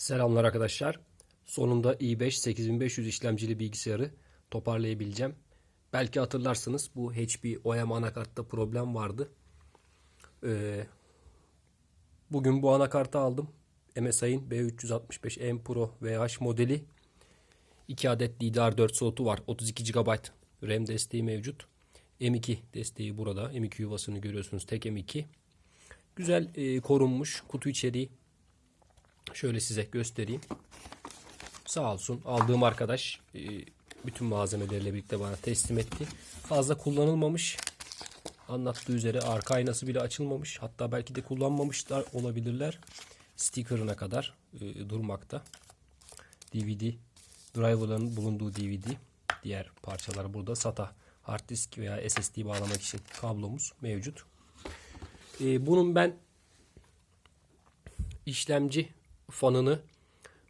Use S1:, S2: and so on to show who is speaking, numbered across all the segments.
S1: Selamlar arkadaşlar. Sonunda i5 8500 işlemcili bilgisayarı toparlayabileceğim. Belki hatırlarsınız bu HP OEM anakartta problem vardı. Ee, bugün bu anakartı aldım. MSI'ın B365M Pro VH modeli. 2 adet DDR4 slotu var. 32 GB RAM desteği mevcut. M2 desteği burada. M2 yuvasını görüyorsunuz. Tek M2. Güzel e, korunmuş. Kutu içeriği Şöyle size göstereyim. Sağ olsun aldığım arkadaş e, bütün malzemeleriyle birlikte bana teslim etti. Fazla kullanılmamış. Anlattığı üzere arka aynası bile açılmamış. Hatta belki de kullanmamışlar olabilirler. Sticker'ına kadar e, durmakta. DVD driver'ların bulunduğu DVD. Diğer parçalar burada. SATA hard disk veya SSD bağlamak için kablomuz mevcut. E, bunun ben işlemci fanını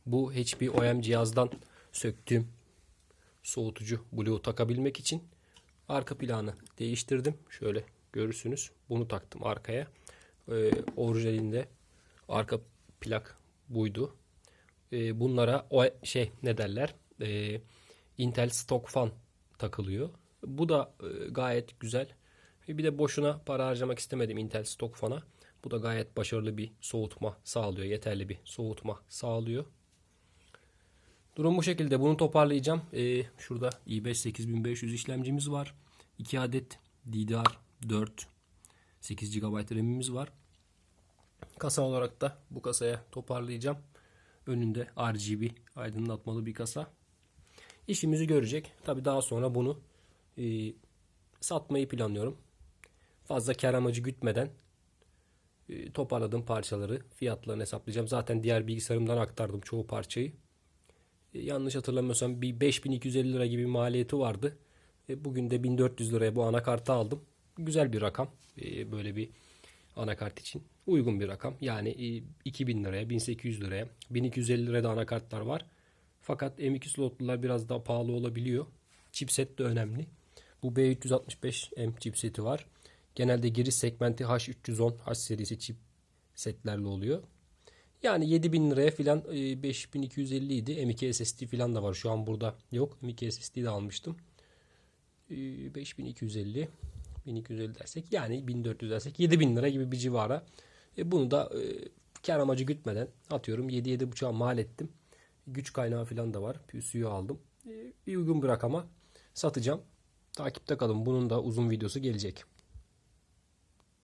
S1: bu HP OEM cihazdan söktüğüm soğutucu Blue takabilmek için arka planı değiştirdim. Şöyle görürsünüz. Bunu taktım arkaya. Ee, orijinalinde arka plak buydu. Ee, bunlara o şey ne derler? Ee, Intel Stock Fan takılıyor. Bu da e, gayet güzel. Bir de boşuna para harcamak istemedim Intel Stock Fan'a. Bu da gayet başarılı bir soğutma sağlıyor. Yeterli bir soğutma sağlıyor. Durum bu şekilde. Bunu toparlayacağım. Ee, şurada i5 8500 işlemcimiz var. 2 adet DDR4 8 GB RAM'imiz var. Kasa olarak da bu kasaya toparlayacağım. Önünde RGB aydınlatmalı bir kasa. İşimizi görecek. Tabi daha sonra bunu e, satmayı planlıyorum. Fazla kar amacı gütmeden toparladığım parçaları fiyatlarını hesaplayacağım. Zaten diğer bilgisayarımdan aktardım çoğu parçayı. E, yanlış hatırlamıyorsam bir 5250 lira gibi maliyeti vardı. E, bugün de 1400 liraya bu anakartı aldım. Güzel bir rakam. E, böyle bir anakart için uygun bir rakam. Yani e, 2000 liraya, 1800 liraya, 1250 liraya da anakartlar var. Fakat M2 slotlular biraz daha pahalı olabiliyor. Chipset de önemli. Bu B365M chipseti var. Genelde giriş segmenti H310 H serisi chip setlerle oluyor. Yani 7000 liraya filan e, 5250 idi. M2 SSD filan da var. Şu an burada yok. M2 SSD de almıştım. E, 5250 1250 dersek yani 1400 dersek 7000 lira gibi bir civara. E, bunu da e, kar amacı gütmeden atıyorum 7-7.5'a mal ettim. Güç kaynağı filan da var. PSU'yu aldım. E, bir uygun bir rakama satacağım. Takipte kalın. Bunun da uzun videosu gelecek.